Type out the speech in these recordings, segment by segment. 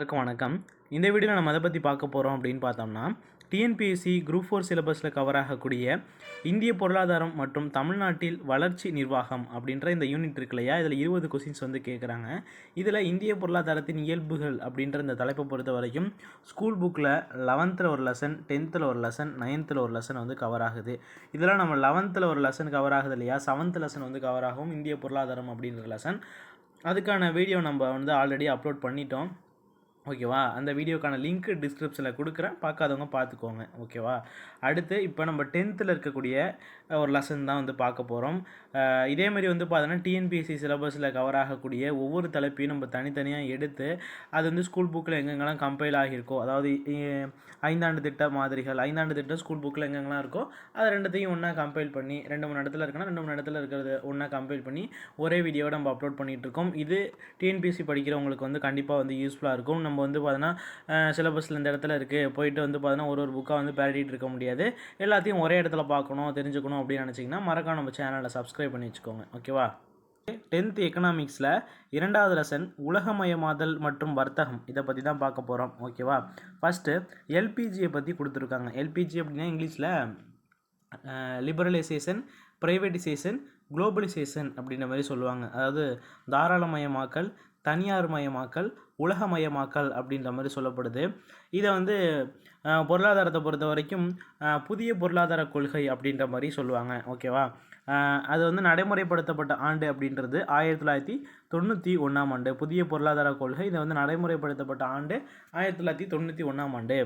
எல்லாருக்கும் வணக்கம். இந்த வீடியோவில் நம்ம அதை பற்றி பார்க்க போகிறோம் அப்படின்னு பார்த்தோம்னா டிஎன்பிஎஸ்சி குரூப் ஃபோர் சிலபஸில் கவர் ஆகக்கூடிய இந்திய பொருளாதாரம் மற்றும் தமிழ்நாட்டில் வளர்ச்சி நிர்வாகம் அப்படின்ற இந்த யூனிட் இருக்கு இல்லையா? இதில் இருபது கொஸ்டின்ஸ் வந்து கேட்குறாங்க இதில் இந்திய பொருளாதாரத்தின் இயல்புகள் அப்படின்ற இந்த தலைப்பை பொறுத்த வரைக்கும் ஸ்கூல் புக்கில் லெவன்த்தில் ஒரு லெசன் டென்த்தில் ஒரு லெசன் நைன்த்தில் ஒரு லெசன் வந்து கவர் ஆகுது. இதெல்லாம் நம்ம லெவன்த்தில் ஒரு லெசன் கவர் ஆகுது இல்லையா? செவன்த் லெசன் வந்து கவர் ஆகும் இந்திய பொருளாதாரம் அப்படின்ற லெசன் அதுக்கான வீடியோ நம்ம வந்து ஆல்ரெடி அப்லோட் பண்ணிட்டோம். ஓகேவா? அந்த வீடியோக்கான லிங்க் டிஸ்கிரிப்ஷனில் கொடுக்குறேன். பார்க்காதவங்க பார்த்துக்கோங்க. ஓகேவா? அடுத்து இப்போ நம்ம டென்த்தில் இருக்கக்கூடிய ஒரு லெசன் தான் வந்து பார்க்க போகிறோம் இதேமாதிரி வந்து பார்த்தோன்னா டிஎன்பிஎஸ்சி சிலபஸில் கவர் ஆகக்கூடிய ஒவ்வொரு தலைப்பையும் நம்ம தனித்தனியாக எடுத்து அது வந்து ஸ்கூல் புக்கில் எங்கெங்கெல்லாம் கம்பைல் ஆகியிருக்கோ அதாவது ஐந்தாண்டு திட்ட மாதிரிகள் ஐந்தாண்டு திட்டம் ஸ்கூல் புக்கில் எங்கெங்கெல்லாம் இருக்கோ அதை ரெண்டுத்தையும் ஒன்றா கம்பைல் பண்ணி ரெண்டு மூணு இடத்துல இருக்குன்னா ரெண்டு மூணு இடத்துல இருக்கிறது ஒன்றா கம்பைல் பண்ணி ஒரே வீடியோவை நம்ம அப்லோட் பண்ணிகிட்ருக்கோம் இது டிஎன்பிஎஸ்சி படிக்கிறவங்களுக்கு வந்து கண்டிப்பாக வந்து யூஸ்ஃபுல்லாக இருக்கும். நம்ம வந்து பார்த்தோன்னா சிலபஸில் இந்த இடத்துல இருக்குது போயிட்டு வந்து பார்த்தோன்னா ஒரு ஒரு புக்காக வந்து பேரடிட்டு இருக்க முடியாது. எல்லாத்தையும் ஒரே இடத்துல பார்க்கணும் தெரிஞ்சுக்கணும் அப்படின்னு நினச்சிங்கன்னா மறக்காம நம்ம சேனலை சப்ஸ்கிரைப் பண்ணி வச்சுக்கோங்க. ஓகேவா டென்த் எக்கனாமிக்ஸில் இரண்டாவது லெசன் உலகமயமாதல் மற்றும் வர்த்தகம். இதை பற்றி தான் பார்க்க போகிறோம் ஓகேவா ஃபஸ்ட்டு எல்பிஜியை பற்றி கொடுத்துருக்காங்க. எல்பிஜி அப்படின்னா இங்கிலீஷில் லிபரலைசேஷன் ப்ரைவேட்டிசேஷன் குளோபலைசேஷன் அப்படின்ற மாதிரி சொல்லுவாங்க. அதாவது தாராளமயமாக்கல் தனியார் மயமாக்கல் உலகமயமாக்கல் அப்படின்ற மாதிரி சொல்லப்படுது. இதை வந்து பொருளாதாரத்தை பொறுத்த வரைக்கும் புதிய பொருளாதார கொள்கை அப்படின்ற மாதிரி சொல்லுவாங்க. ஓகேவா அது வந்து நடைமுறைப்படுத்தப்பட்ட ஆண்டு அப்படின்றது ஆயிரத்தி தொள்ளாயிரத்தி தொண்ணூற்றி ஒன்றாம் ஆண்டு. புதிய பொருளாதார கொள்கை இதை வந்து நடைமுறைப்படுத்தப்பட்ட ஆண்டு ஆயிரத்தி தொள்ளாயிரத்தி தொண்ணூற்றி ஒன்றாம் ஆண்டு.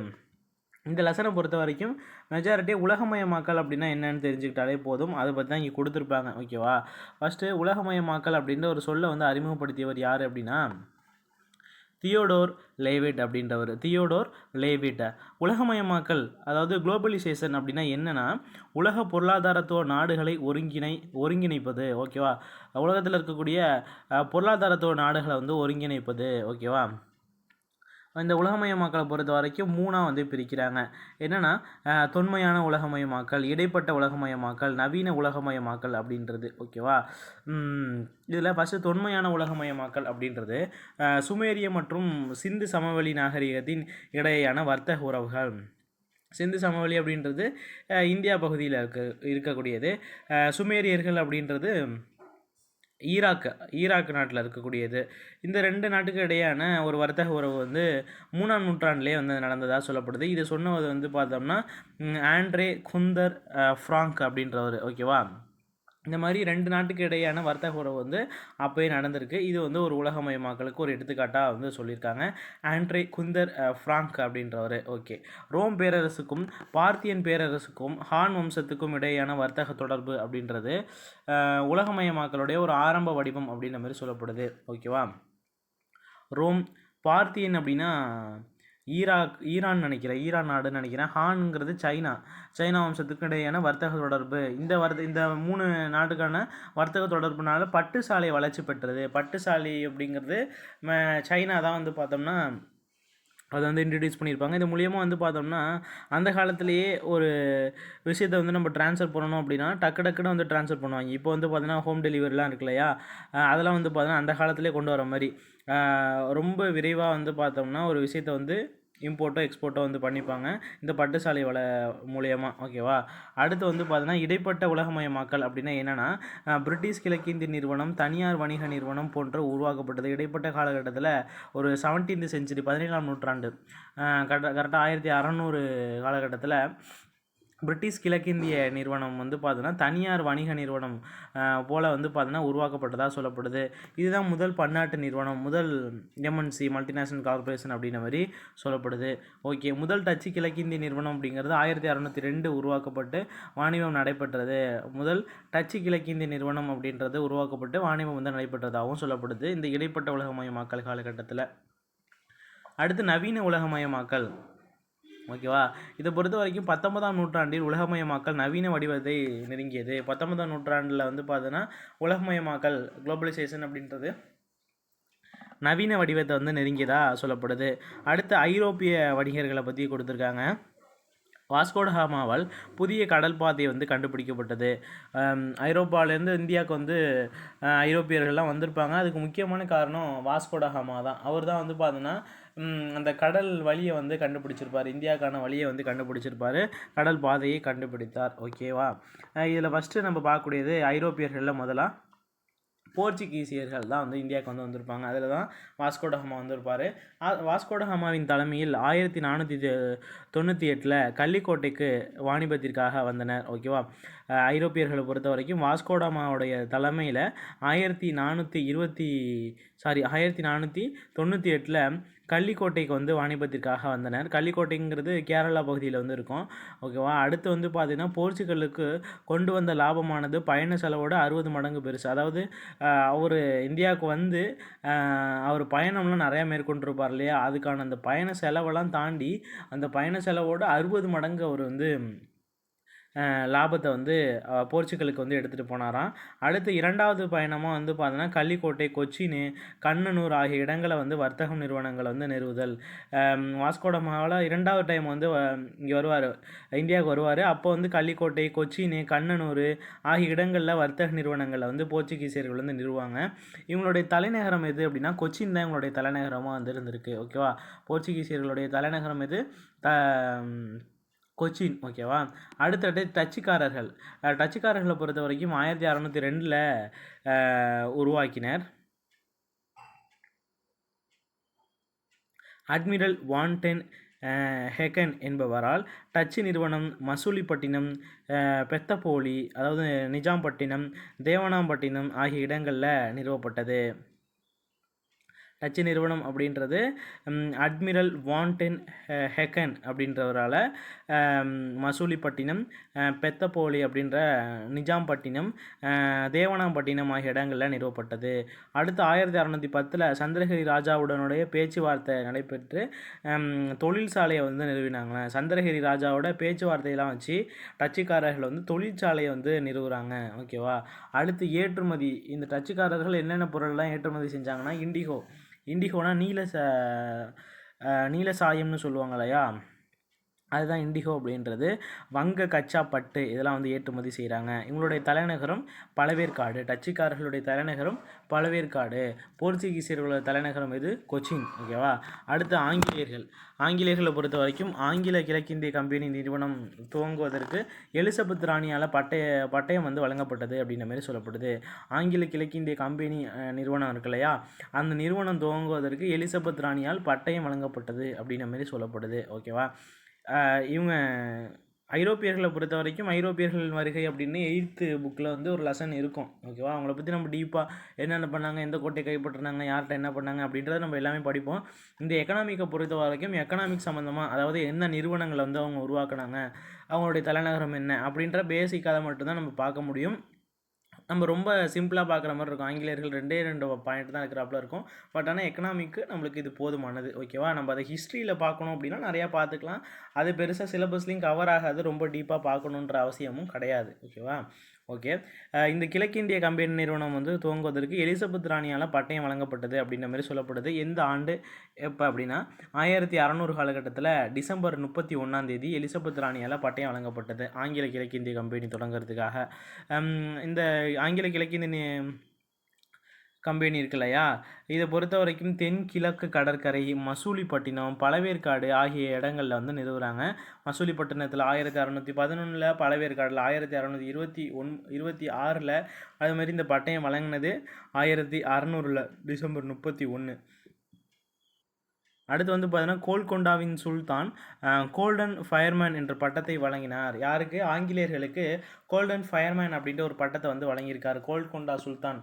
இந்த லெசனை பொறுத்த வரைக்கும் மெஜாரிட்டி உலகமயமாக்கல் அப்படின்னா என்னென்னு தெரிஞ்சுக்கிட்டாலே போதும். அதை பற்றி தான் இங்கே கொடுத்துருப்பாங்க. ஓகேவா ஃபஸ்ட்டு உலகமயமாக்கல் அப்படின்ற ஒரு சொல்லை வந்து அறிமுகப்படுத்தியவர் யார் அப்படின்னா தியோடோர் லேவிட் அப்படின்றவர். தியோடோர் லேவிட் உலகமயமாக்கல் அதாவது குளோபலைசேஷன் அப்படின்னா என்னென்னா உலக பொருளாதாரத்துவ நாடுகளை ஒருங்கிணை ஒருங்கிணைப்பது. ஓகேவா உலகத்தில் இருக்கக்கூடிய பொருளாதாரத்துவ நாடுகளை வந்து ஒருங்கிணைப்பது. ஓகேவா இந்த உலகமயமாக்கலை பொறுத்த வரைக்கும் மூணாக வந்து பிரிக்கிறாங்க. என்னென்னா தொன்மையான உலகமயமாக்கல் இடைப்பட்ட உலகமயமாக்கல் நவீன உலகமயமாக்கல் அப்படின்றது. ஓகேவா? இதில் ஃபஸ்ட்டு தொன்மையான உலகமயமாக்கல் அப்படின்றது சுமேரிய மற்றும் சிந்து சமவெளி நாகரிகத்தின் இடையேயான வர்த்தக உறவுகள். சிந்து சமவெளி அப்படின்றது இந்தியா பகுதியில் இருக்க இருக்கக்கூடியது. சுமேரியர்கள் அப்படின்றது ஈராக் ஈராக் நாட்டில் இருக்கக்கூடியது. இந்த ரெண்டு நாட்டுக்கு இடையான ஒரு வர்த்தக உறவு வந்து மூணாம் நூற்றாண்டுலேயே வந்து நடந்ததாக சொல்லப்படுது. இது சொன்னது வந்து பார்த்தோம்னா ஆண்ட்ரே குந்தர் ஃப்ராங்க் அப்படின்றவர் ஓகேவா இந்த மாதிரி ரெண்டு நாட்டுக்கு இடையான வர்த்தக உறவு வந்து அப்போயே நடந்திருக்கு. இது வந்து ஒரு உலகமயமாக்கலுக்கு ஒரு எடுத்துக்காட்டாக வந்து சொல்லியிருக்காங்க. ஆண்ட்ரே குந்தர் ஃப்ராங்க் அப்படின்றவர். ஓகே. ரோம் பேரரசுக்கும் பார்த்தியன் பேரரசுக்கும் ஹான் வம்சத்துக்கும் இடையேயான வர்த்தக தொடர்பு அப்படின்றது உலகமயமாக்கலுடைய ஒரு ஆரம்ப வடிவம் அப்படின்ற மாதிரி சொல்லப்படுது. ஓகேவா? ரோம் பார்த்தியன் அப்படின்னா ஈராக் ஈரான் நினைக்கிறேன் ஈரான் நாடுன்னு நினைக்கிறேன். ஹான்ங்கிறது சைனா. சைனா வம்சத்துக்கு இடையான வர்த்தக தொடர்பு. இந்த வர்த்த இந்த மூணு நாட்டுக்கான வர்த்தக தொடர்புனால பட்டு சாலை வளர்ச்சி பெற்றது. பட்டு சாலை அப்படிங்கிறது ம- சைனா தான் வந்து பார்த்தோம்னா அதை வந்து இன்ட்ரடியூஸ் பண்ணியிருப்பாங்க. இது மூலியமாக வந்து பார்த்தோம்னா அந்த காலத்திலேயே ஒரு விஷயத்தை வந்து நம்ம ட்ரான்ஸ்ஃபர் பண்ணணும் அப்படின்னா டக்கு டக்குன்னு வந்து ட்ரான்ஸ்ஃபர் பண்ணுவாங்க. இப்போ வந்து பார்த்தீங்கன்னா ஹோம் டெலிவரிலாம் இருக்கு இல்லையா? அதெல்லாம் வந்து பார்த்தீங்கன்னா அந்த காலத்திலே கொண்டு வர மாதிரி. ரொம்ப விரைவாக வந்து பார்த்தோம்னா ஒரு விஷயத்தை வந்து இம்போர்ட்டோ எக்ஸ்போர்ட்டோ வந்து பண்ணிப்பாங்க. இந்த பட்டுசாலை வள மூலியமாக ஓகேவா அடுத்து வந்து பார்த்தோன்னா இடைப்பட்ட உலகமயமாக்கல் அப்படின்னா என்னென்னா பிரிட்டிஷ் கிழக்கிந்திய நிறுவனம் தனியார் வணிக நிறுவனம் போன்ற உருவாக்கப்பட்டது. இடைப்பட்ட காலகட்டத்தில் ஒரு செவன்டீன்த் செஞ்சுரி பதினேழாம் நூற்றாண்டு கரெக்டாக கரெக்டாக ஆயிரத்தி அறநூறு காலகட்டத்தில் பிரிட்டிஷ் கிழக்கிந்திய நிறுவனம் வந்து பார்த்தோன்னா தனியார் வணிக நிறுவனம் போல் வந்து பார்த்தோன்னா உருவாக்கப்பட்டதாக சொல்லப்படுது. இதுதான் முதல் பன்னாட்டு நிறுவனம் முதல் எம்என்சி மல்டிநேஷனல் கார்பரேஷன் அப்படின்ற மாதிரி சொல்லப்படுது. ஓகே முதல் டச்சு கிழக்கிந்திய நிறுவனம் அப்படிங்கிறது ஆயிரத்தி அறநூற்றி ரெண்டு உருவாக்கப்பட்டு வாணிபம் நடைபெற்றது. முதல் டச்சு கிழக்கிந்திய நிறுவனம் அப்படின்றது உருவாக்கப்பட்டு வாணிபம் வந்து நடைபெற்றதாகவும் சொல்லப்படுது. இந்த இடைப்பட்ட உலகமயமாக்கல் காலகட்டத்தில். அடுத்து நவீன உலகமயமாக்கல். ஓகேவா? இதை பொறுத்த வரைக்கும் பத்தொன்பதாம் நூற்றாண்டில் உலகமயமாக்கல் நவீன வடிவத்தை நெருங்கியது. பத்தொன்பதாம் நூற்றாண்டில் வந்து பார்த்தோன்னா உலகமயமாக்கல் குளோபலைசேஷன் அப்படின்றது நவீன வடிவத்தை வந்து நெருங்கியதாக சொல்லப்படுது. அடுத்து ஐரோப்பிய வணிகர்களை பற்றி கொடுத்துருக்காங்க. வாஸ்கோடஹாமாவால் புதிய கடல் பாதை வந்து கண்டுபிடிக்கப்பட்டது. ஐரோப்பாவிலேருந்து இந்தியாவுக்கு வந்து ஐரோப்பியர்கள்லாம் வந்திருப்பாங்க. அதுக்கு முக்கியமான காரணம் வாஸ்கோடஹாமா தான். அவர் தான் வந்து பார்த்தோன்னா அந்த கடல் வழியை வந்து கண்டுபிடிச்சிருப்பார். இந்தியாவுக்கான வழியை வந்து கண்டுபிடிச்சிருப்பார். கடல் பாதையை கண்டுபிடித்தார். ஓகேவா? இதில் ஃபஸ்ட்டு நம்ம பார்க்கக்கூடியது ஐரோப்பியர்களில் முதலாக போர்ச்சுகீசியர்கள் தான் வந்து இந்தியாவுக்கு வந்து வந்திருப்பாங்க. அதில் தான் வாஸ்கோடஹாமா வந்திருப்பார். வாஸ்கோடஹாமாவின் தலைமையில் ஆயிரத்தி நானூற்றி தொண்ணூற்றி எட்டில் கள்ளிக்கோட்டைக்கு வாணிபத்திற்காக வந்தனர். ஓகேவா ஐரோப்பியர்களை பொறுத்த வரைக்கும் வாஸ்கோடமாவுடைய தலைமையில் ஆயிரத்தி நானூற்றி இருபத்தி சாரி ஆயிரத்தி நானூற்றி தொண்ணூற்றி எட்டில் கள்ளிக்கோட்டைக்கு வந்து வாணிபத்திற்காக வந்தனர். கள்ளிக்கோட்டைங்கிறது கேரளா பகுதியில் வந்து இருக்கும். ஓகேவா அடுத்து வந்து பார்த்திங்கன்னா போர்ச்சுகலுக்கு கொண்டு வந்த லாபமானது பயண செலவோட அறுபது மடங்கு பெருசு. அதாவது அவர் இந்தியாவுக்கு வந்து அவர் பயணம்லாம் நிறையா மேற்கொண்டிருப்பார் இல்லையா? அதுக்கான அந்த பயண செலவெல்லாம் தாண்டி அந்த பயண செலவோட அறுபது மடங்கு அவர் வந்து லாபத்தை வந்து போர்ச்சுகலுக்கு வந்து எடுத்துகிட்டு போனாராம். அடுத்து இரண்டாவது பயணமாக வந்து பார்த்தோன்னா கள்ளிக்கோட்டை கொச்சின் கண்ணனூர் ஆகிய இடங்களை வந்து வர்த்தகம் நிறுவனங்களை வந்து நிறுவுதல். வாஸ்கோடமாவில் இரண்டாவது டைம் வந்து இங்கே வருவார். இந்தியாவுக்கு வருவார். அப்போ வந்து கள்ளிக்கோட்டை கொச்சின் கண்ணனூர் ஆகிய இடங்களில் வர்த்தக நிறுவனங்களை வந்து போர்ச்சுகீசியர்கள் வந்து நிறுவாங்க. இவங்களுடைய தலைநகரம் எது அப்படின்னா கொச்சின் தான் இவங்களுடைய தலைநகரமாக வந்து இருந்திருக்கு. ஓகேவா? போர்ச்சுகீசியர்களுடைய தலைநகரம் எது? த கொச்சின் ஓகேவா அடுத்தது டச்சுக்காரர்கள். டச்சுக்காரர்களை பொறுத்த வரைக்கும் ஆயிரத்தி அறநூற்றி ரெண்டில் உருவாக்கினர். அட்மிரல் வான்டென் ஹெகன் என்பவரால் டச்சு நிறுவனம் மசூலிப்பட்டினம் பெத்தபோலி பெத்தப்போலி அதாவது நிஜாம்பட்டினம் தேவனாம்பட்டினம் ஆகிய இடங்களில் நிறுவப்பட்டது. டச்சு நிறுவனம் அப்படின்றது அட்மிரல் வான்டென் ஹெ- ஹெகன் அப்படின்றவரால் மசூலிப்பட்டினம் பெத்தப்போலி அப்படின்ற நிஜாம்பட்டினம் தேவனாம்பட்டினம் ஆகிய இடங்களில் நிறுவப்பட்டது. அடுத்து ஆயிரத்தி அறநூற்றி பத்தில் சந்திரகிரி ராஜாவுடனுடைய பேச்சுவார்த்தை நடைபெற்று தொழிற்சாலையை வந்து நிறுவினாங்க. சந்திரகிரி ராஜாவோட பேச்சுவார்த்தையெல்லாம் வச்சு டச்சுக்காரர்கள் வந்து தொழிற்சாலையை வந்து நிறுவுறாங்க. ஓகேவா? அடுத்து ஏற்றுமதி இந்த டச்சுக்காரர்கள் என்னென்ன பொருள்லாம் ஏற்றுமதி செஞ்சாங்கன்னா இண்டிகோ. இண்டிகோனா நீல ச நீல சாயம்னு சொல்லுவாங்க இல்லையா அதுதான் இண்டிகோ அப்படின்றது. வங்க கச்சா பட்டு இதெல்லாம் வந்து ஏற்றுமதி செய்கிறாங்க இவங்களுடைய தலைநகரம் பழவேற்காடு. டச்சுக்காரர்களுடைய தலைநகரம் பழவேற்காடு. போர்ச்சுகீசியர்களோட தலைநகரம் இது கொச்சின். ஓகேவா அடுத்து ஆங்கிலேயர்கள். ஆங்கிலேயர்களை பொறுத்த வரைக்கும் ஆங்கில கிழக்கிந்திய கம்பெனி நிறுவனம் துவங்குவதற்கு எலிசபெத் ராணியால் பட்டய பட்டயம் வந்து வழங்கப்பட்டது அப்படின்ற மாதிரி சொல்லப்படுது. ஆங்கில கிழக்கிந்திய கம்பெனி நிறுவனம் இருக்கு இல்லையா? அந்த நிறுவனம் துவங்குவதற்கு எலிசபெத் ராணியால் பட்டயம் வழங்கப்பட்டது அப்படின்ற மாதிரி சொல்லப்படுது. ஓகேவா இவங்க ஐரோப்பியர்களை பொறுத்த வரைக்கும் ஐரோப்பியர்கள் வருகை அப்படின்னு எயித்து புக்கில் வந்து ஒரு லெசன் இருக்கும். ஓகேவா அவங்கள பற்றி நம்ம டீப்பாக என்னென்ன பண்ணாங்க எந்த கோட்டை கைப்பற்றினாங்க யார்கிட்ட என்ன பண்ணாங்க அப்படின்றத நம்ம எல்லாமே படிப்போம். இந்த எக்கனாமிக்கை பொறுத்த வரைக்கும் எக்கனாமிக் சம்மந்தமாக அதாவது என்ன நிறுவனங்களை வந்து அவங்க உருவாக்குனாங்க அவங்களுடைய தலைநகரம் என்ன அப்படின்ற பேசிக்காக மட்டும்தான் நம்ம பார்க்க முடியும். நம்ம ரொம்ப சிம்பிளாக பார்க்குற மாதிரி இருக்கும். ஆங்கிலேயர்கள் ரெண்டே ரெண்டு பாயிண்ட் தான் இருக்கிறாப்புல இருக்கும். பட் ஆனால் எக்கனாமிக்கு நம்மளுக்கு இது போதுமானது. ஓகேவா நம்ம அதை ஹிஸ்ட்ரியில் பார்க்கணும் அப்படின்னா நிறையா பார்த்துக்கலாம். அது பெருசாக சிலபஸ்லேயும் கவர் ஆகாது. ரொம்ப டீப்பாக பார்க்கணுன்ற அவசியமும் கிடையாது. ஓகேவா ஓகே. இந்த கிழக்கிந்திய கம்பெனி நிறுவனம் வந்து துவங்குவதற்கு எலிசபெத் ராணியால் பட்டயம் வழங்கப்பட்டது அப்படின்ற மாதிரி சொல்லப்படுது. எந்த ஆண்டு எப்போ அப்படின்னா ஆயிரத்தி அறநூறு காலகட்டத்தில் டிசம்பர் முப்பத்தி ஒன்றாம் தேதி எலிசபெத் ராணியால் பட்டயம் வழங்கப்பட்டது. ஆங்கில கிழக்கிந்திய கம்பெனி தொடங்குறதுக்காக. இந்த ஆங்கில கிழக்கிந்திய கம்பெனி இருக்கு இல்லையா? இதை பொறுத்த வரைக்கும் தென்கிழக்கு கடற்கரை மசூலிப்பட்டினம் பழவேற்காடு ஆகிய இடங்களில் வந்து நிறுவுகிறாங்க மசூலிப்பட்டினத்தில் ஆயிரத்தி அறநூற்றி பதினொன்றில் பழவேற்காடில் ஆயிரத்தி அறநூற்றி இருபத்தி ஒன் இருபத்தி ஆறில் அதுமாரி இந்த பட்டயம் வழங்கினது ஆயிரத்தி அறநூறில் டிசம்பர் முப்பத்தி ஒன்று அடுத்து வந்து பார்த்தீங்கன்னா கோல்கொண்டாவின் சுல்தான் கோல்டன் ஃபயர்மேன் என்ற பட்டத்தை வழங்கினார். யாருக்கு? ஆங்கிலேயர்களுக்கு. கோல்டன் ஃபயர்மேன் அப்படின்ற ஒரு பட்டத்தை வந்து வழங்கியிருக்கார் கோல்கொண்டா சுல்தான்.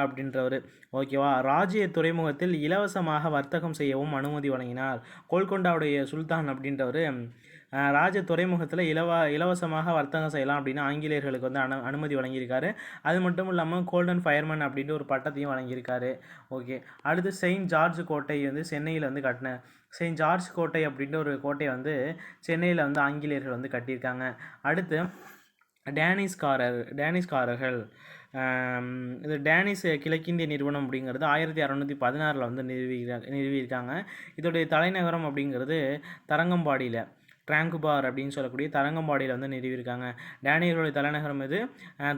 அப்படின்றவர். ஓகேவா? ராஜ்ய துறைமுகத்தில் இலவசமாக வர்த்தகம் செய்யவும் அனுமதி வழங்கினார். கோல்கொண்டாவுடைய சுல்தான் அப்படின்றவர் ராஜ துறைமுகத்தில் இலவ இலவசமாக வர்த்தகம் செய்யலாம் அப்படின்னு ஆங்கிலேயர்களுக்கு வந்து அனு அனுமதி வழங்கியிருக்காரு. அது மட்டும் இல்லாமல் கோல்டன் ஃபயர்மேன் அப்படின்ற ஒரு பட்டத்தையும் வழங்கியிருக்காரு. ஓகே. அடுத்து செயின்ட் ஜார்ஜ் கோட்டை வந்து சென்னையில் வந்து கட்டின செயின்ட் ஜார்ஜ் கோட்டை அப்படின்ற ஒரு கோட்டையை வந்து சென்னையில் வந்து ஆங்கிலேயர்கள் வந்து கட்டியிருக்காங்க. அடுத்து டேனிஸ்காரர் டேனிஸ்காரர்கள் இது டேனிஸ் கிழக்கிந்திய நிறுவனம் அப்படிங்கிறது ஆயிரத்தி அறநூற்றி பதினாறில் வந்து நிறுவிக்கிறாங்க நிறுவியிருக்காங்க. இதோடைய தலைநகரம் அப்படிங்கிறது தரங்கம்பாடியில் ட்ராங்குபார் அப்படின்னு சொல்லக்கூடிய தரங்கம்பாடியில் வந்து நிறுவியிருக்காங்க. டேனியர்களுடைய தலைநகரம் இது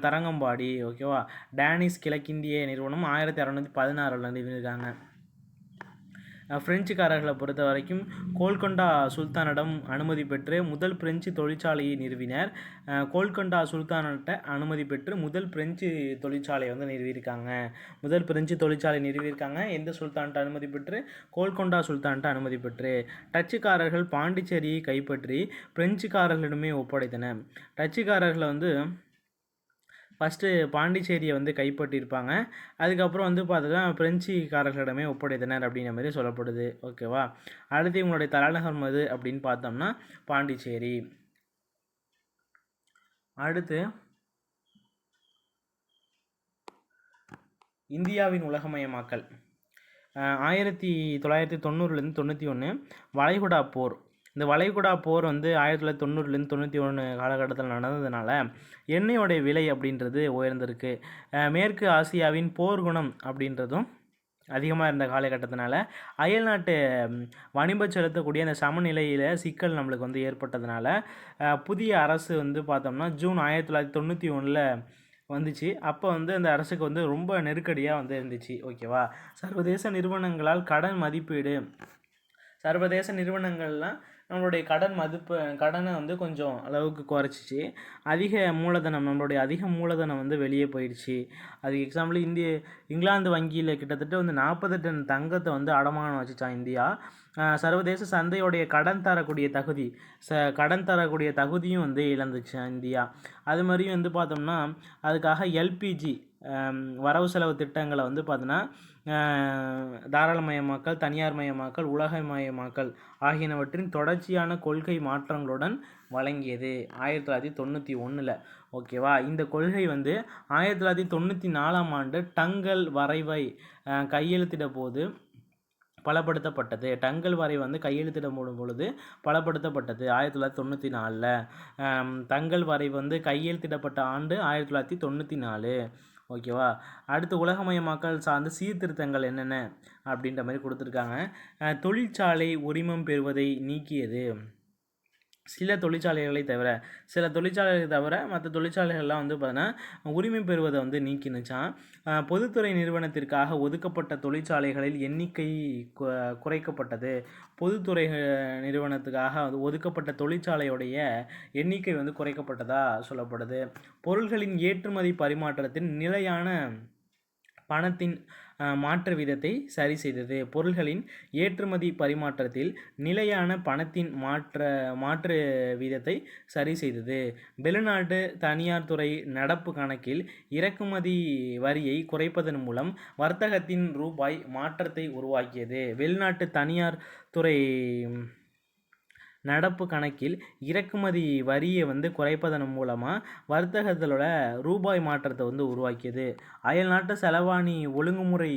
தரங்கம்பாடி ஓகேவா டேனிஸ் கிழக்கிந்திய நிறுவனம் ஆயிரத்தி அறநூற்றி பதினாறில் நிறுவியிருக்காங்க. பிரெஞ்சுக்காரர்களை பொறுத்த வரைக்கும் கோல்கொண்டா சுல்தானிடம் அனுமதி பெற்று முதல் பிரெஞ்சு தொழிற்சாலையை நிறுவினர். கோல்கொண்டா சுல்தானிட்ட அனுமதி பெற்று முதல் பிரெஞ்சு தொழிற்சாலையை வந்து நிறுவியிருக்காங்க. முதல் பிரெஞ்சு தொழிற்சாலை நிறுவியிருக்காங்க. எந்த சுல்தான்கிட்ட அனுமதி பெற்று? கோல்கொண்டா சுல்தான்கிட்ட அனுமதி பெற்று. டச்சுக்காரர்கள் பாண்டிச்சேரியை கைப்பற்றி பிரெஞ்சுக்காரர்களிடமே ஒப்படைத்தனர் டச்சுக்காரர்களை வந்து ஃபஸ்ட்டு பாண்டிச்சேரியை வந்து கைப்பற்றியிருப்பாங்க. அதுக்கப்புறம் வந்து பார்த்தீங்கன்னா பிரெஞ்சுக்காரர்களிடமே ஒப்படைத்தனர் அப்படிங்கிற மாதிரி சொல்லப்படுது. ஓகேவா? அடுத்து இவங்களுடைய தலைநகர் மது அப்படின்னு பார்த்தோம்னா பாண்டிச்சேரி. அடுத்து இந்தியாவின் உலகமயமாக்கல். ஆயிரத்தி தொள்ளாயிரத்தி தொண்ணூறுலேருந்து தொண்ணூற்றி ஒன்று வளைகுடா போர். இந்த வளைகுடா போர் வந்து ஆயிரத்தி தொள்ளாயிரத்தி தொண்ணூறுலேருந்து தொண்ணூற்றி ஒன்று காலகட்டத்தில் நடந்ததுனால எண்ணெயோடைய விலை அப்படின்றது உயர்ந்திருக்கு. மேற்கு ஆசியாவின் போர் குணம் அப்படின்றதும் அதிகமாக இருந்த காலகட்டத்தினால அயல்நாட்டு வணிப செலுத்தக்கூடிய அந்த சமநிலையில் சிக்கல் நம்மளுக்கு வந்து ஏற்பட்டதுனால புதிய அரசு வந்து பார்த்தோம்னா ஜூன் ஆயிரத்தி தொள்ளாயிரத்தி தொண்ணூற்றி ஒன்றில் வந்துச்சு. அப்போ வந்து அந்த அரசுக்கு வந்து ரொம்ப நெருக்கடியாக வந்து இருந்துச்சு. ஓகேவா? சர்வதேச நிறுவனங்களால் கடன் மதிப்பீடு சர்வதேச நிறுவனங்கள்லாம் நம்மளுடைய கடன் மதிப்பு கடனை வந்து கொஞ்சம் அளவுக்கு குறைச்சிச்சு. அதிக மூலதனம் நம்மளுடைய அதிக மூலதனம் வந்து வெளியே போயிடுச்சு. அது எக்ஸாம்பிள் இந்திய இங்கிலாந்து வங்கியில் கிட்டத்தட்ட வந்து நாற்பது டன் தங்கத்தை வந்து அடமானம் வச்சுச்சான் இந்தியா. சர்வதேச சந்தையுடைய கடன் தரக்கூடிய தகுதி ச கடன் தரக்கூடிய தகுதியும் வந்து இழந்துச்சு இந்தியா. அது மாதிரியும் வந்து பார்த்தோம்னா அதுக்காக எல்பிஜி வரவு செலவு திட்டங்களை வந்து பார்த்தோன்னா தாராளமயமாக்கல் தனியார் மயமாக்கல் உலகமயமாக்கல் ஆகியனவற்றின் தொடர்ச்சியான கொள்கை மாற்றங்களுடன் வழங்கியது ஆயிரத்தி தொள்ளாயிரத்தி தொண்ணூற்றி ஒன்றில் ஓகேவா? இந்த கொள்கை வந்து ஆயிரத்தி தொள்ளாயிரத்தி தொண்ணூற்றி நாலாம் ஆண்டு டங்கல் வரைவை கையெழுத்திட போது பலப்படுத்தப்பட்டது. டங்கல் வரை வந்து கையெழுத்திட பொழுது பலப்படுத்தப்பட்டது ஆயிரத்தி தொள்ளாயிரத்தி தொண்ணூற்றி நாலில். தங்கல் வரை வந்து கையெழுத்திடப்பட்ட ஆண்டு ஆயிரத்தி தொள்ளாயிரத்தி தொண்ணூற்றி நாலு. ஓகேவா? அடுத்து உலகமயமாக்கல் சார்ந்த சீர்திருத்தங்கள் என்னென்ன? அப்படின்ற மாதிரி கொடுத்துருக்காங்க. தொழிற்சாலை உரிமம் பெறுவதை நீக்கியது. சில தொழிற்சாலைகளை தவிர சில தொழிற்சாலைகளை தவிர மற்ற தொழிற்சாலைகள்லாம் வந்து பார்த்தீங்கன்னா உரிமை பெறுவதை வந்து நீக்கினுச்சான் பொதுத்துறை நிறுவனத்திற்காக ஒதுக்கப்பட்ட தொழிற்சாலைகளில் எண்ணிக்கை குறைக்கப்பட்டது. பொதுத்துறை நிறுவனத்துக்காக ஒதுக்கப்பட்ட தொழிற்சாலையுடைய எண்ணிக்கை வந்து குறைக்கப்பட்டதாக சொல்லப்படுது. பொருள்களின் ஏற்றுமதி பரிமாற்றத்தின் நிலையான பணத்தின் மாற்று விதத்தை சரி செய்தது. பொருள்களின் ஏற்றுமதி பரிமாற்றத்தில் நிலையான பணத்தின் மாற்ற மாற்று வீதத்தை சரி செய்தது. வெளிநாட்டு தனியார் துறை நடப்பு கணக்கில் இறக்குமதி வரியை குறைப்பதன் மூலம் வர்த்தகத்தின் ரூபாய் மாற்றத்தை உருவாக்கியது. வெளிநாட்டு தனியார் துறை நடப்பு கணக்கில் இறக்குமதி வரியை வந்து குறைப்பதன் மூலமாக வர்த்தகத்திலோட ரூபாய் மாற்றத்தை வந்து உருவாக்கியது. அயல்நாட்டு செலவாணி ஒழுங்குமுறை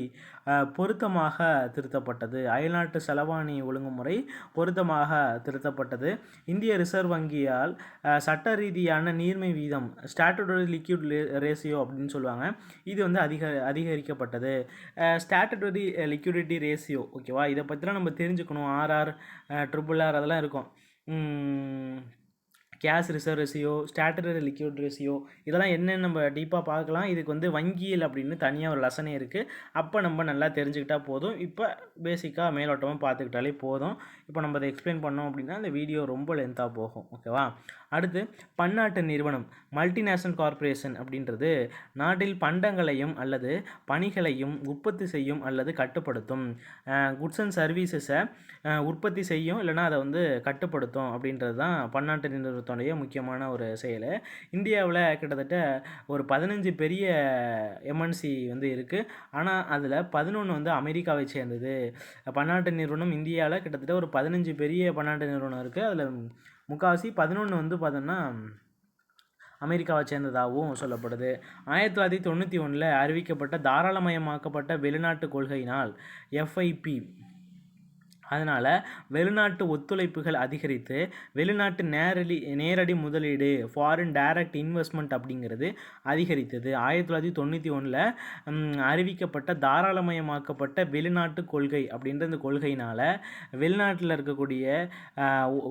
பொருத்தமாக திருத்தப்பட்டது. அயல்நாட்டு செலவாணி ஒழுங்குமுறை பொருத்தமாக திருத்தப்பட்டது. இந்திய ரிசர்வ் வங்கியால் சட்ட ரீதியான நீர்மை வீதம் ஸ்டாட்டடரி லிக்யூட் ரேசியோ அப்படின்னு சொல்லுவாங்க. இது வந்து அதிக அதிகரிக்கப்பட்டது. ஸ்டாட்டடரி லிக்யூடிட்டி ரேசியோ ஓகேவா? இதை பற்றிலாம் நம்ம தெரிஞ்சுக்கணும். ஆர்ஆர் ட்ரிபிள் ஆர் அதெல்லாம் இருக்கும். Cash reserve ratio statutory liquid ratio இதெல்லாம் என்னென்னு நம்ம டீப்பாக பார்க்கலாம். இதுக்கு வந்து வங்கியல் அப்படின்னு தனியாக ஒரு லெசனே இருக்குது அப்போ நம்ம நல்லா தெரிஞ்சுக்கிட்டால் போதும். இப்போ பேசிக்காக மேலோட்டமாக பார்த்துக்கிட்டாலே போதும். இப்போ நம்ம அதை எக்ஸ்பிளைன் பண்ணோம் அப்படின்னா அந்த வீடியோ ரொம்ப லென்த்தாக போகும். ஓகேவா அடுத்து பன்னாட்டு நிறுவனம் மல்டிநேஷனல் கார்ப்பரேஷன் அப்படின்றது நாட்டில் பண்டங்களையும் அல்லது பணிகளையும் உற்பத்தி செய்யும் அல்லது கட்டுப்படுத்தும். குட்ஸ் அண்ட் சர்வீசஸை உற்பத்தி செய்யும் இல்லைனா அதை வந்து கட்டுப்படுத்தும் அப்படின்றது தான் பன்னாட்டு நிறுவனத்துடைய முக்கியமான ஒரு செயல். இந்தியாவில் கிட்டத்தட்ட ஒரு பதினஞ்சு பெரிய எம்என்சி வந்து இருக்குது ஆனால் அதில் பதினொன்று வந்து அமெரிக்காவை சேர்ந்தது. பன்னாட்டு நிறுவனம் இந்தியாவில் கிட்டத்தட்ட ஒரு பதினஞ்சு பெரிய பன்னாட்டு நிறுவனம் இருக்குது அதில் முக்கால்வாசி பதினொன்று வந்து பார்த்தோன்னா அமெரிக்காவை சேர்ந்ததாகவும் சொல்லப்படுது. ஆயிரத்தி தொள்ளாயிரத்தி தொண்ணூற்றி ஒன்றில் அறிவிக்கப்பட்ட தாராளமயமாக்கப்பட்ட வெளிநாட்டு கொள்கையினால் எஃப்ஐபி அதனால் வெளிநாட்டு ஒத்துழைப்புகள் அதிகரித்து வெளிநாட்டு நேரடி நேரடி முதலீடு ஃபாரின் டைரக்ட் இன்வெஸ்ட்மெண்ட் அப்படிங்கிறது அதிகரித்தது. ஆயிரத்தி தொள்ளாயிரத்தி தொண்ணூற்றி ஒன்றில் அறிவிக்கப்பட்ட தாராளமயமாக்கப்பட்ட வெளிநாட்டு கொள்கை அப்படின்ற இந்த கொள்கையினால் வெளிநாட்டில் இருக்கக்கூடிய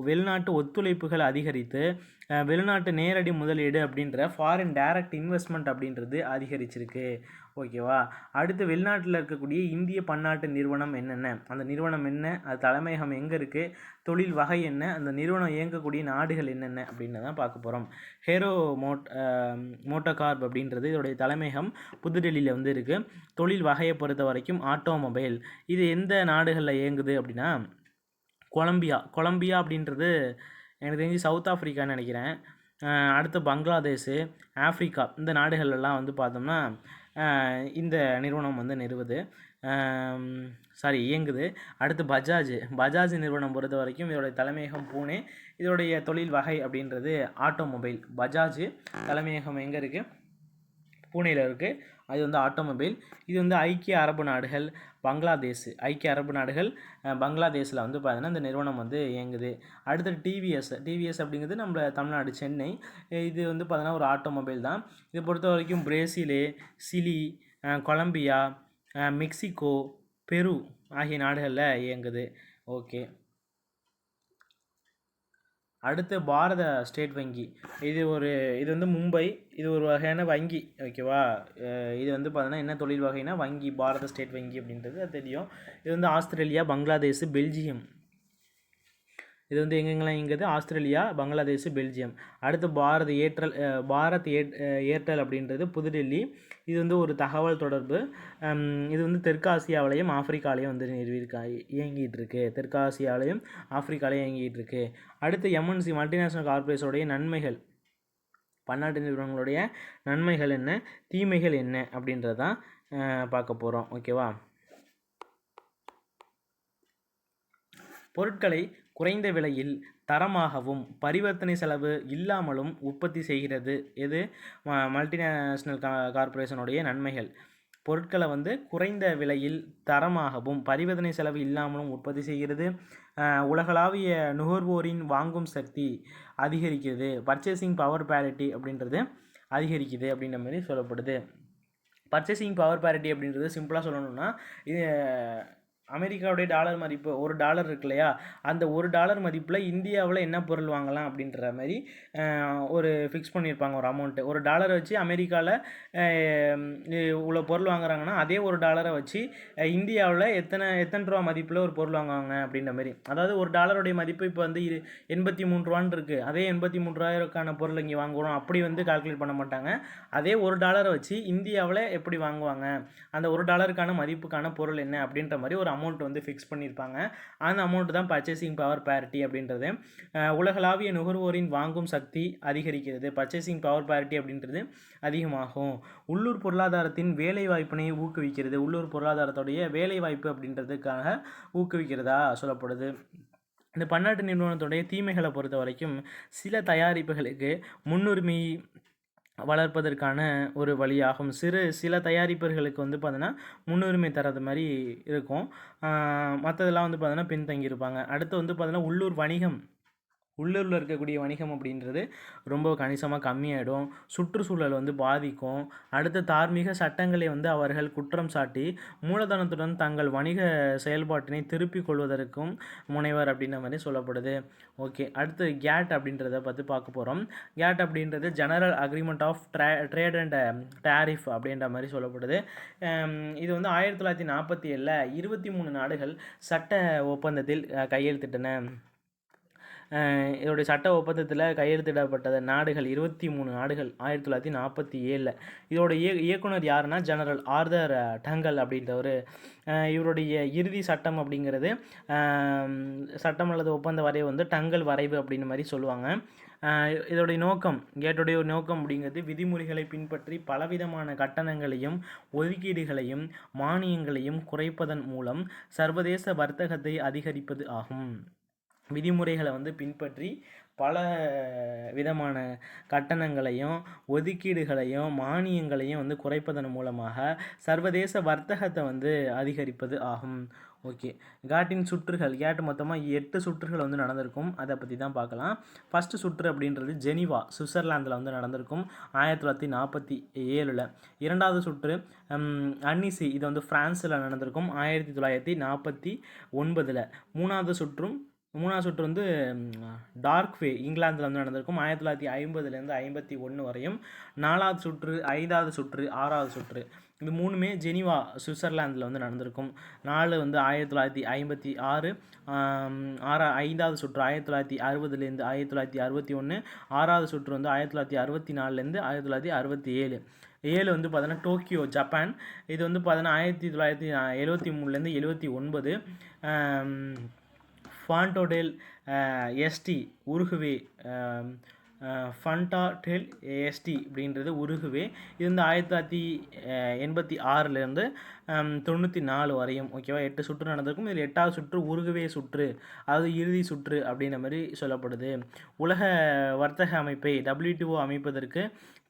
வெளிநாட்டு ஒத்துழைப்புகள் அதிகரித்து வெளிநாட்டு நேரடி முதலீடு அப்படின்ற ஃபாரின் டைரக்ட் இன்வெஸ்ட்மெண்ட் அப்படின்றது அதிகரிச்சிருக்கு. ஓகேவா? அடுத்து வெளிநாட்டில் இருக்கக்கூடிய இந்திய பன்னாட்டு நிறுவனம் என்னென்ன? அந்த நிறுவனம் என்ன? அது தலைமையகம் எங்கே இருக்குது தொழில் வகை என்ன? அந்த நிறுவனம் இயங்கக்கூடிய நாடுகள் என்னென்ன? அப்படின்னு தான் பார்க்க போகிறோம் ஹேரோ மோட் மோட்டோகார்ப் அப்படின்றது இதோடைய தலைமையகம் புதுடெல்லியில் வந்து இருக்குது தொழில் வகையை பொறுத்த வரைக்கும் ஆட்டோமொபைல். இது எந்த நாடுகளில் இயங்குது அப்படின்னா கொலம்பியா. கொலம்பியா அப்படின்றது எனக்கு தெரிஞ்சு சவுத் ஆஃப்ரிக்கான்னு நினைக்கிறேன். அடுத்து பங்களாதேஷு ஆஃப்ரிக்கா இந்த நாடுகள்லாம் வந்து பார்த்தோம்னா இந்த நிறுவனம் வந்து நிறுவுது. சாரி இயங்குது. அடுத்து பஜாஜ் பஜாஜ் நிறுவனம் பொறுத்த வரைக்கும் இதோடைய தலைமையகம் பூனே இதோடைய தொழில் வகை அப்படின்றது ஆட்டோமொபைல். பஜாஜ் தலைமையகம் எங்கே இருக்குது பூனேயில் இருக்குது அது வந்து ஆட்டோமொபைல். இது வந்து ஐக்கிய அரபு நாடுகள் பங்களாதேஷ் ஐக்கிய அரபு நாடுகள் பங்களாதேஷில் வந்து பார்த்தீங்கன்னா இந்த நிறுவனம் வந்து இயங்குது. அடுத்து டிவிஎஸ் டிவிஎஸ் அப்படிங்கிறது நம்ம தமிழ்நாடு சென்னை. இது வந்து பார்த்தீங்கன்னா ஒரு ஆட்டோமொபைல் தான். இதை பொறுத்த வரைக்கும் பிரேசிலு சிலி கொலம்பியா மெக்சிகோ பெரு ஆகிய நாடுகளில் இயங்குது. ஓகே. அடுத்து பாரத ஸ்டேட் வங்கி. இது ஒரு இது வந்து மும்பை இது ஒரு வகையான வங்கி. ஓகேவா இது வந்து பார்த்தீங்கன்னா என்ன தொழில் வகைனா வங்கி பாரத ஸ்டேட் வங்கி அப்படின்றது அது தெரியும். இது வந்து ஆஸ்திரேலியா பங்களாதேஷ் பெல்ஜியம். இது வந்து எங்கெங்கெல்லாம் இங்குது ஆஸ்திரேலியா பங்களாதேஷ் பெல்ஜியம். அடுத்து Bharat Airtel Bharat air Airtel அப்படின்றது புதுடெல்லி. இது வந்து ஒரு தகவல் தொடர்பு. இது வந்து தெற்காசியாவிலையும் ஆப்பிரிக்காலையும் வந்து நிறுவியிருக்கா இயங்கிட்டு இருக்கு தெற்காசியாவிலையும் ஆப்பிரிக்காலையும் இயங்கிட்டு இருக்கு அடுத்து எம்என்சி மல்டிநேஷனல் கார்பரேஷனுடைய நன்மைகள். பன்னாட்டு நிறுவனங்களுடைய நன்மைகள் என்ன? தீமைகள் என்ன? அப்படின்றதான் பார்க்க போகிறோம் ஓகேவா? பொருட்களை குறைந்த விலையில் தரமாகவும் பரிவர்த்தனை செலவு இல்லாமலும் உற்பத்தி செய்கிறது. எது மல்டிநேஷ்னல் கா கார்ப்பரேஷனுடைய நன்மைகள். பொருட்களை வந்து குறைந்த விலையில் தரமாகவும் பரிவர்த்தனை செலவு இல்லாமலும் உற்பத்தி செய்கிறது. உலகளாவிய நுகர்வோரின் வாங்கும் சக்தி அதிகரிக்கிறது. பர்ச்சேசிங் பவர் பேரிட்டி அப்படின்றது அதிகரிக்குது அப்படின்ற மாதிரி சொல்லப்படுது. பர்ச்சேசிங் பவர் பேரிட்டி அப்படின்றது சிம்பிளாக சொல்லணும்னா இது அமெரிக்காவுடைய டாலர் மதிப்பு ஒரு டாலர் இருக்கு இல்லையா? அந்த ஒரு டாலர் மதிப்பில் இந்தியாவில் என்ன பொருள் வாங்கலாம் அப்படின்ற மாதிரி ஒரு ஃபிக்ஸ் பண்ணியிருப்பாங்க ஒரு அமௌண்ட்டு ஒரு டாலரை வச்சு அமெரிக்காவில் இவ்வளோ பொருள் வாங்குறாங்கன்னா அதே ஒரு டாலரை வச்சு இந்தியாவில் எத்தனை எத்தனை ரூபா மதிப்பில் ஒரு பொருள் வாங்குவாங்க அப்படின்ற மாதிரி. அதாவது ஒரு டாலருடைய மதிப்பு இப்போ வந்து இரு எண்பத்தி மூணு ரூபான்னு இருக்குது அதே எண்பத்தி மூணு ரூபாய்க்கான பொருள் இங்கே வாங்குகிறோம் அப்படி வந்து கால்குலேட் பண்ண மாட்டாங்க. அதே ஒரு டாலரை வச்சு இந்தியாவில் எப்படி வாங்குவாங்க? அந்த ஒரு டாலருக்கான மதிப்புக்கான பொருள் என்ன அப்படின்ற மாதிரி ஒரு அமௌண்ட் வந்து ஃபிக்ஸ் பண்ணியிருப்பாங்க. அந்த அமௌண்ட் தான் பர்ச்சேசிங் பவர் பேரிட்டி அப்படின்றது. உலகளாவிய நுகர்வோரின் வாங்கும் சக்தி அதிகரிக்கிறது. பர்ச்சேசிங் பவர் பேரிட்டி அப்படின்றது அதிகமாகும். உள்ளூர் பொருளாதாரத்தின் வேலை வாய்ப்பினை ஊக்குவிக்கிறது. உள்ளூர் பொருளாதாரத்துடைய வேலை வாய்ப்பு அப்படின்றதுக்காக ஊக்குவிக்கிறதா சொல்லப்படுது. இந்த பன்னாட்டு நிறுவனத்துடைய தீமைகளை பொறுத்த வரைக்கும் சில தயாரிப்புகளுக்கு முன்னுரிமை வளர்ப்பதற்கான ஒரு வழியாகும். சிறு சில தயாரிப்பர்களுக்கு வந்து பார்த்திங்கன்னா முன்னுரிமை தரது மாதிரி இருக்கும். மற்றதெல்லாம் வந்து பார்த்தீங்கன்னா பின்தங்கியிருப்பாங்க. அடுத்து வந்து பார்த்திங்கன்னா உள்ளூர் வணிகம் உள்ளூரில் இருக்கக்கூடிய வணிகம் அப்படின்றது ரொம்ப கணிசமாக கம்மியாயிடும். சுற்றுச்சூழல் வந்து பாதிக்கும். அடுத்த தார்மீக சட்டங்களை வந்து அவர்கள் குற்றம் சாட்டி மூலதனத்துடன் தங்கள் வணிக செயல்பாட்டினை திருப்பிக் கொள்வதற்கும் முனைவர் அப்படின்ற மாதிரி சொல்லப்படுது. ஓகே அடுத்து கேட் அப்படின்றத பற்றி பார்க்க போகிறோம் கேட் அப்படின்றது ஜெனரல் அக்ரிமெண்ட் ஆஃப் ட்ரே ட்ரேட் அண்ட் டேரிஃப் அப்படின்ற மாதிரி சொல்லப்படுது. இது வந்து ஆயிரத்தி தொள்ளாயிரத்தி நாற்பத்தி ஏழில் இருபத்தி மூணு நாடுகள் சட்ட ஒப்பந்தத்தில் கையெழுத்திட்டன. இதோடைய சட்ட ஒப்பந்தத்தில் கையெழுத்திடப்பட்ட நாடுகள் இருபத்தி மூணு நாடுகள் ஆயிரத்தி தொள்ளாயிரத்தி நாற்பத்தி ஏழில். இதோட இய இயக்குனர் யாருன்னா ஜெனரல் ஆர்தர் டங்கல் அப்படின்றவர். இவருடைய இறுதி சட்டம் அப்படிங்கிறது சட்டம் அல்லது ஒப்பந்த வரைவு வந்து டங்கல் வரைவு அப்படின்னு மாதிரி சொல்லுவாங்க. இதோடைய நோக்கம் கேட்டுடைய ஒரு நோக்கம் அப்படிங்கிறது விதிமுறைகளை பின்பற்றி பலவிதமான கட்டணங்களையும் ஒதுக்கீடுகளையும் மானியங்களையும் குறைப்பதன் மூலம் சர்வதேச வர்த்தகத்தை அதிகரிப்பது ஆகும். விதிமுறைகளை வந்து பின்பற்றி பல விதமான கட்டணங்களையும் ஒதுக்கீடுகளையும் மானியங்களையும் வந்து குறைப்பதன் மூலமாக சர்வதேச வர்த்தகத்தை வந்து அதிகரிப்பது ஆகும். ஓகே. காட்டின் சுற்றுகள் கேட்டு மொத்தமாக எட்டு சுற்றுகள் வந்து நடந்திருக்கும். அதை பற்றி தான் பார்க்கலாம். ஃபஸ்ட்டு சுற்று அப்படின்றது ஜெனிவா சுவிட்சர்லாந்தில் வந்து நடந்திருக்கும். ஆயிரத்தி தொள்ளாயிரத்தி நாற்பத்தி ஏழில். இரண்டாவது சுற்று அன்னிசி இது வந்து ஃப்ரான்ஸில் நடந்திருக்கும். ஆயிரத்தி தொள்ளாயிரத்தி நாற்பத்தி ஒன்பதில். மூணாவது சுற்றும் மூணாவது சுற்று வந்து டார்க் வே இங்கிலாந்தில் வந்து நடந்திருக்கும். ஆயிரத்தி தொள்ளாயிரத்தி ஐம்பதுலேருந்து ஐம்பத்தி ஒன்று வரையும். நாலாவது சுற்று ஐந்தாவது சுற்று ஆறாவது சுற்று. இது மூணுமே ஜெனிவா சுவிட்சர்லாந்தில் வந்து நடந்திருக்கும். நாலு வந்து ஆயிரத்தி தொள்ளாயிரத்தி ஐம்பத்தி ஆறு ஆறா ஐந்தாவது சுற்று ஆயிரத்தி தொள்ளாயிரத்தி அறுபதுலேருந்து ஆயிரத்தி தொள்ளாயிரத்தி அறுபத்தி ஒன்று ஆறாவது சுற்று வந்து ஆயிரத்தி தொள்ளாயிரத்தி அறுபத்தி நாலுலேருந்து ஆயிரத்தி தொள்ளாயிரத்தி அறுபத்தி ஏழு. ஏழு வந்து பார்த்தோன்னா டோக்கியோ ஜப்பான். இது வந்து பார்த்தோன்னா ஆயிரத்தி தொள்ளாயிரத்தி எழுபத்தி மூணுலேருந்து எழுபத்தி ஒன்பது Punta del Este Uruguay Punta del Este அப்படின்றது உருகுவே. இது வந்து ஆயிரத்தி தொள்ளாயிரத்தி எண்பத்தி ஆறுலேருந்து தொண்ணூற்றி நாலு வரையும். ஓகேவா எட்டு சுற்று நடந்திருக்கும். இதில் எட்டாவது சுற்று உருகுவே சுற்று அதாவது இறுதி சுற்று அப்படின்ற மாதிரி சொல்லப்படுது. உலக வர்த்தக அமைப்பை டபிள்யூடிஓ அமைப்பதற்கு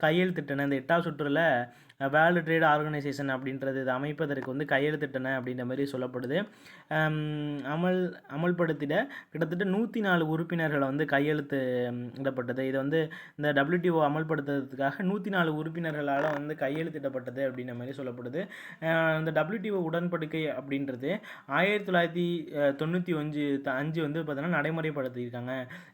கையெழுத்திட்டன இந்த எட்டாவது சுற்றில் வேர்ல்டு ட்ரேட் ஆர்கனைசேஷன் அப்படின்றது இதை அமைப்பதற்கு வந்து கையெழுத்திட்டன அப்படின்ற மாதிரி சொல்லப்படுது. அமல் அமல்படுத்திட கிட்டத்தட்ட நூற்றி நாலு உறுப்பினர்களை வந்து கையெழுத்து இடப்பட்டது. இதை வந்து இந்த டபிள்யூடிஓ அமல்படுத்துறதுக்காக நூற்றி நாலு உறுப்பினர்களால் வந்து கையெழுத்திடப்பட்டது அப்படின்ற மாதிரி சொல்லப்படுது. இந்த டபிள்யூடிஓ உடன்படிக்கை அப்படின்றது ஆயிரத்தி தொள்ளாயிரத்தி தொண்ணூற்றி அஞ்சு அஞ்சு வந்து பார்த்தீங்கன்னா நடைமுறைப்படுத்தியிருக்காங்க.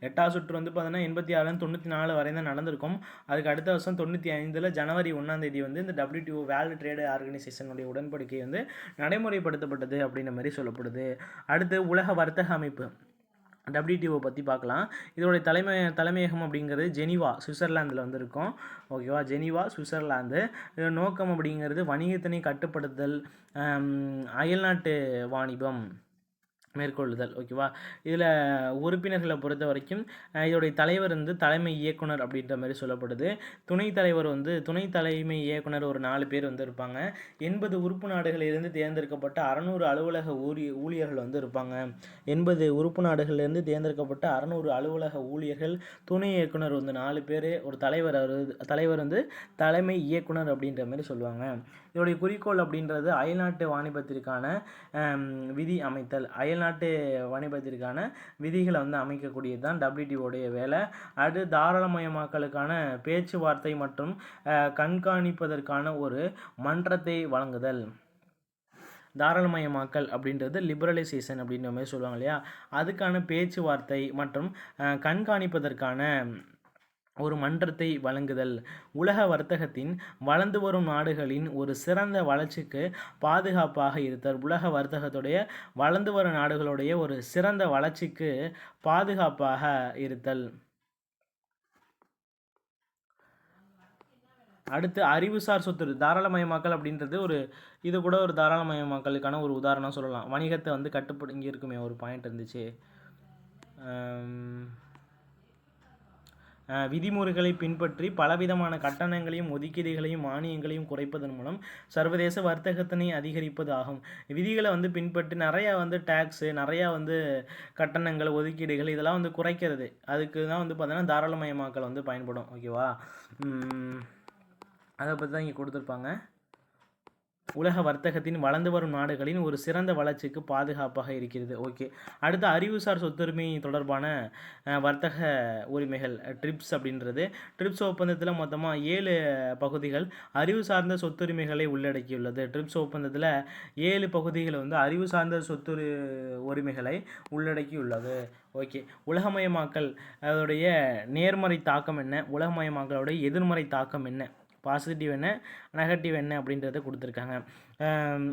எட்டாவது சுற்று வந்து பார்த்தீங்கன்னா எண்பத்தி ஆறுலேருந்து தொண்ணூற்றி நாலு வரை தான் நடந்திருக்கும். அதுக்கு அடுத்த வருஷம் தொண்ணூற்றி ஐந்தில் ஜனவரி ஒன்றாம் தேதி வந்து இந்த டபிள்யூடிஓ வேர்ல்டு ட்ரேடு ஆர்கனைசேஷனுடைய உடன்படிக்கை வந்து நடைமுறைப்படுத்தப்பட்டது அப்படின்ற மாதிரி சொல்லப்படுது. அடுத்து உலக வர்த்தக அமைப்பு. டபிள்யூடிஓ பற்றி பார்க்கலாம். இதோடைய தலைமை தலைமையகம் அப்படிங்கிறது ஜெனிவா சுவிட்சர்லாந்தில் வந்து இருக்கும் ஓகேவா? Geneva Switzerland. நோக்கம் அப்படிங்கிறது வணிகத்தினை கட்டுப்படுத்தல் அயல்நாட்டு வாணிபம். மேற்கொள்ளுதல். ஓகேவா இதில் உறுப்பினர்களை பொறுத்த வரைக்கும் இதோடைய தலைவர் வந்து தலைமை இயக்குனர் அப்படின்ற மாதிரி சொல்லப்படுது. துணைத் தலைவர் வந்து துணை தலைமை இயக்குனர் ஒரு நாலு பேர் வந்து இருப்பாங்க. எண்பது உறுப்பு நாடுகளிலிருந்து தேர்ந்தெடுக்கப்பட்ட அறநூறு அலுவலக ஊழிய ஊழியர்கள் வந்து இருப்பாங்க. எண்பது உறுப்பு நாடுகளிலிருந்து தேர்ந்தெடுக்கப்பட்ட அறநூறு அலுவலக ஊழியர்கள் துணை இயக்குனர் வந்து நாலு பேர் ஒரு தலைவர் தலைவர் வந்து தலைமை இயக்குனர் அப்படின்ற மாதிரி சொல்லுவாங்க. இதோடைய குறிக்கோள் அப்படின்றது அயல்நாட்டு வாணிபத்திற்கான விதி அமைத்தல். அயல்நாட்டு வாணிபத்திற்கான விதிகளை வந்து அமைக்கக்கூடியது தான் டபிள்யூடிஓடைய வேலை. அது தாராளமயமாக்கலுக்கான பேச்சுவார்த்தை மற்றும் கண்காணிப்பதற்கான ஒரு மன்றத்தை வழங்குதல். தாராளமயமாக்கல் அப்படின்றது லிபரலைசேஷன் அப்படின்ற மாதிரி சொல்லுவாங்க இல்லையா? அதுக்கான பேச்சுவார்த்தை மற்றும் கண்காணிப்பதற்கான ஒரு மன்றத்தை வழங்குதல். உலக வர்த்தகத்தின் வளர்ந்து வரும் நாடுகளின் ஒரு சிறந்த வளர்ச்சிக்கு பாதுகாப்பாக இருத்தல். உலக வர்த்தகத்துடைய வளர்ந்து வரும் நாடுகளுடைய ஒரு சிறந்த வளர்ச்சிக்கு பாதுகாப்பாக இருத்தல். அடுத்து அறிவுசார் சொத்து தாராளமயமாக்கல் அப்படின்றது ஒரு இது கூட ஒரு தாராளமயமாக்கலுக்கான ஒரு உதாரணம் சொல்லலாம். வணிகத்தை வந்து கட்டுப்படு இங்கே இருக்குமே ஒரு பாயிண்ட் இருந்துச்சு. விதிமுறைகளை பின்பற்றி பலவிதமான கட்டணங்களையும் ஒதுக்கீடுகளையும் மானியங்களையும் குறைப்பதன் மூலம் சர்வதேச வர்த்தகத்தினை அதிகரிப்பது ஆகும். விதிகளை வந்து பின்பற்றி நிறையா வந்து டேக்ஸு நிறையா வந்து கட்டணங்கள் ஒதுக்கீடுகள் இதெல்லாம் வந்து குறைக்கிறது. அதுக்கு தான் வந்து பார்த்தோன்னா தாராளமயமாக்கல் வந்து பயன்படும். ஓகேவா அதை பற்றி தான் இங்கே கொடுத்துருப்பாங்க. உலக வர்த்தகத்தின் வளர்ந்து வரும் நாடுகளின் ஒரு சிறந்த வளர்ச்சிக்கு பாதுகாப்பாக இருக்கிறது. ஓகே. அடுத்து அறிவுசார் சொத்துரிமை தொடர்பான வர்த்தக உரிமைகள் ட்ரிப்ஸ் அப்படின்றது. ட்ரிப்ஸ் ஒப்பந்தத்தில் மொத்தமாக ஏழு பகுதிகள் அறிவு சார்ந்த சொத்துரிமைகளை உள்ளடக்கியுள்ளது. ட்ரிப்ஸ் ஒப்பந்தத்தில் ஏழு பகுதிகள் வந்து அறிவு சார்ந்த சொத்துரி உரிமைகளை உள்ளடக்கியுள்ளது. ஓகே. உலகமயமாக்கல் அதோடைய நேர்மறை தாக்கம் என்ன? உலகமயமாக்கலோடைய எதிர்மறை தாக்கம் என்ன? பாசிட்டிவ் என்ன நெகட்டிவ் என்ன அப்படின்றத கொடுத்துருக்காங்க.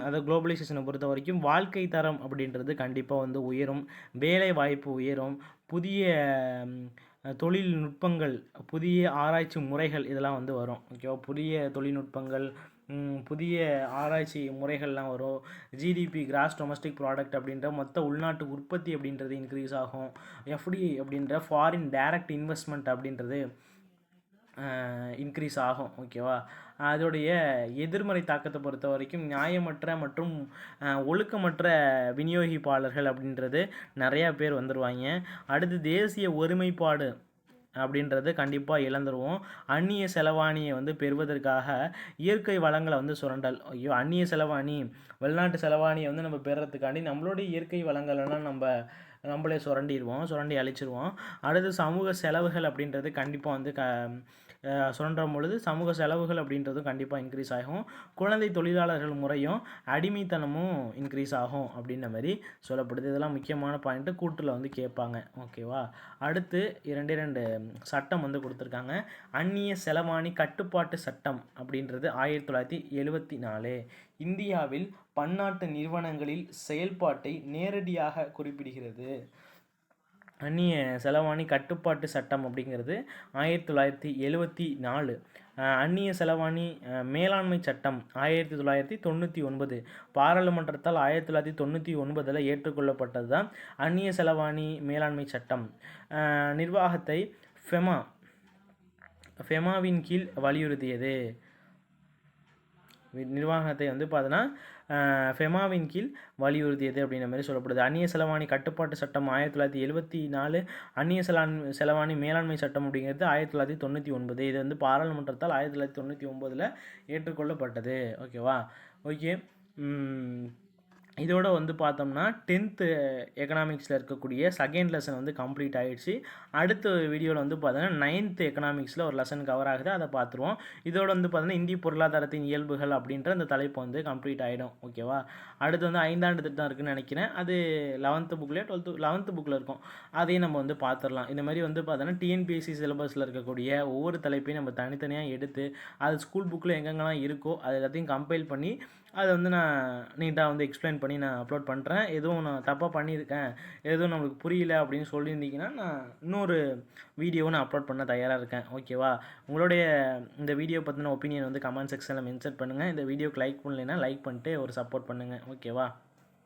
அதை குளோபலைசேஷனை பொறுத்த வரைக்கும் வாழ்க்கை தரம் அப்படின்றது கண்டிப்பாக வந்து உயரும். வேலை வாய்ப்பு உயரும். புதிய தொழில்நுட்பங்கள் புதிய ஆராய்ச்சி முறைகள் இதெல்லாம் வந்து வரும். ஓகேவா? புதிய தொழில்நுட்பங்கள் புதிய ஆராய்ச்சி முறைகள்லாம் வரும். ஜிடிபி கிராஸ் டொமஸ்டிக் ப்ராடக்ட் அப்படின்ற மொத்த உள்நாட்டு உற்பத்தி அப்படின்றது இன்க்ரீஸ் ஆகும். எஃப்டிஐ அப்படின்ற ஃபாரின் டைரக்ட் இன்வெஸ்ட்மெண்ட் அப்படின்றது இன்க்ரீஸ் ஆகும் ஓகேவா அதோடைய எதிர்மறை தாக்கத்தை பொறுத்த வரைக்கும் நியாயமற்ற மற்றும் ஒழுக்கமற்ற விநியோகிப்பாளர்கள் அப்படின்றது நிறையா பேர் வந்துடுவாங்க அடுத்து தேசிய ஒருமைப்பாடு அப்படின்றது கண்டிப்பாக இழந்துருவோம். அந்நிய செலவாணியை வந்து பெறுவதற்காக இயற்கை வளங்களை வந்து சுரண்டல். ஐயோ அந்நிய செலவாணி வெளிநாட்டு செலவாணியை வந்து நம்ம பெறுறதுக்காண்டி நம்மளுடைய இயற்கை வளங்களெல்லாம் நம்ம நம்மளே சுரண்டிடுவோம் சுரண்டி அழிச்சிருவோம். அடுத்து சமூக செலவுகள் அப்படின்றது கண்டிப்பாக வந்து க சுரண்டும் பொழுது சமூக செலவுகள் அப்படின்றதும் கண்டிப்பாக இன்க்ரீஸ் ஆகும். குழந்தை தொழிலாளர்கள் முறையும் அடிமைத்தனமும் இன்க்ரீஸ் ஆகும் அப்படின்ற மாதிரி சொல்லப்படுது. இதெல்லாம் முக்கியமான பாயிண்ட்டு கூட்டில் வந்து கேட்பாங்க. ஓகேவா அடுத்து இரண்டு இரண்டு சட்டம் வந்து கொடுத்துருக்காங்க. அந்நிய செலவாணி கட்டுப்பாட்டு சட்டம் அப்படின்றது ஆயிரத்தி தொள்ளாயிரத்தி எழுபத்தி நாலு இந்தியாவில் பன்னாட்டு நிறுவனங்களில் செயல்பாட்டை நேரடியாக குறிப்பிடுகிறது. அந்நிய செலவாணி கட்டுப்பாட்டு சட்டம் அப்படிங்கிறது ஆயிரத்தி தொள்ளாயிரத்தி எழுவத்தி நாலு. அந்நிய செலவாணி மேலாண்மை சட்டம் ஆயிரத்தி தொள்ளாயிரத்தி தொண்ணூற்றி ஒன்பது. பாராளுமன்றத்தால் ஆயிரத்தி தொள்ளாயிரத்தி தொண்ணூற்றி ஒன்பதில் ஏற்றுக்கொள்ளப்பட்டது தான் அந்நிய செலவாணி மேலாண்மை சட்டம். நிர்வாகத்தை ஃபெமா ஃபெமாவின் கீழ் வலியுறுத்தியது. நிர்வாகத்தை வந்து பார்த்தோன்னா ஃபெமாவின் கீழ் வலியுறுத்தியது அப்படின்ற மாதிரி சொல்லப்படுது. அந்நிய செலவாணி கட்டுப்பாட்டு சட்டம் ஆயிரத்தி தொள்ளாயிரத்தி எழுபத்தி நாலு அந்நிய செலான் செலவாணி மேலாண்மை சட்டம் அப்படிங்கிறது ஆயிரத்தி தொள்ளாயிரத்தி தொண்ணூற்றி ஒன்பது. இது வந்து பாராளுமன்றத்தால் ஆயிரத்தி தொள்ளாயிரத்தி தொண்ணூற்றி ஒன்பதில் ஏற்றுக்கொள்ளப்பட்டது. ஓகேவா? ஓகே. இதோட வந்து பார்த்தோம்னா டென்த்து எக்கனாமிக்ஸில் இருக்கக்கூடிய செகண்ட் லெசன் வந்து கம்ப்ளீட் ஆகிடுச்சு அடுத்த வீடியோவில் வந்து பார்த்தோன்னா நைன்த்து எக்கனாமிக்ஸில் ஒரு லெசன் கவர் ஆகுது. அதை பார்த்துருவோம். இதோட வந்து பார்த்தோன்னா இந்திய பொருளாதாரத்தின் இயல்புகள் அப்படின்ற அந்த தலைப்பு வந்து கம்ப்ளீட் ஆகிடும் ஓகேவா அடுத்து வந்து ஐந்தாண்டு திட்டம் இருக்குதுன்னு நினைக்கிறேன். அது லெவன்த்து புக்லேயே டுவெல்த்து லெவன்த்து புக்கில் இருக்கும். அதையும் நம்ம வந்து பார்த்துடலாம். இந்த மாதிரி வந்து பார்த்தோன்னா டிஎன்பிஎஸ்சி சிலபஸில் இருக்கக்கூடிய ஒவ்வொரு தலைப்பையும் நம்ம தனித்தனியாக எடுத்து அது ஸ்கூல் புக்கில் எங்கெங்கெல்லாம் இருக்கோ அது எல்லாத்தையும் கம்பைல் பண்ணி அதை வந்து நான் நீட்டாக வந்து எக்ஸ்பிளைன் பண்ணி நான் அப்லோட் பண்ணுறேன் எதுவும் நான் தப்பாக பண்ணியிருக்கேன் எதுவும் நம்மளுக்கு புரியல அப்படின்னு சொல்லியிருந்தீங்கன்னா நான் இன்னொரு வீடியோவும் நான் அப்லோட் பண்ண தயாராக இருக்கேன். ஓகேவா உங்களுடைய இந்த வீடியோ பற்றின ஒப்பீனியன் வந்து கமெண்ட் செக்ஷனில் மென்ஷன் பண்ணுங்கள் இந்த வீடியோக்கு லைக் பண்ணலைன்னா லைக் பண்ணிட்டு ஒரு சப்போர்ட் பண்ணுங்கள் ஓகேவா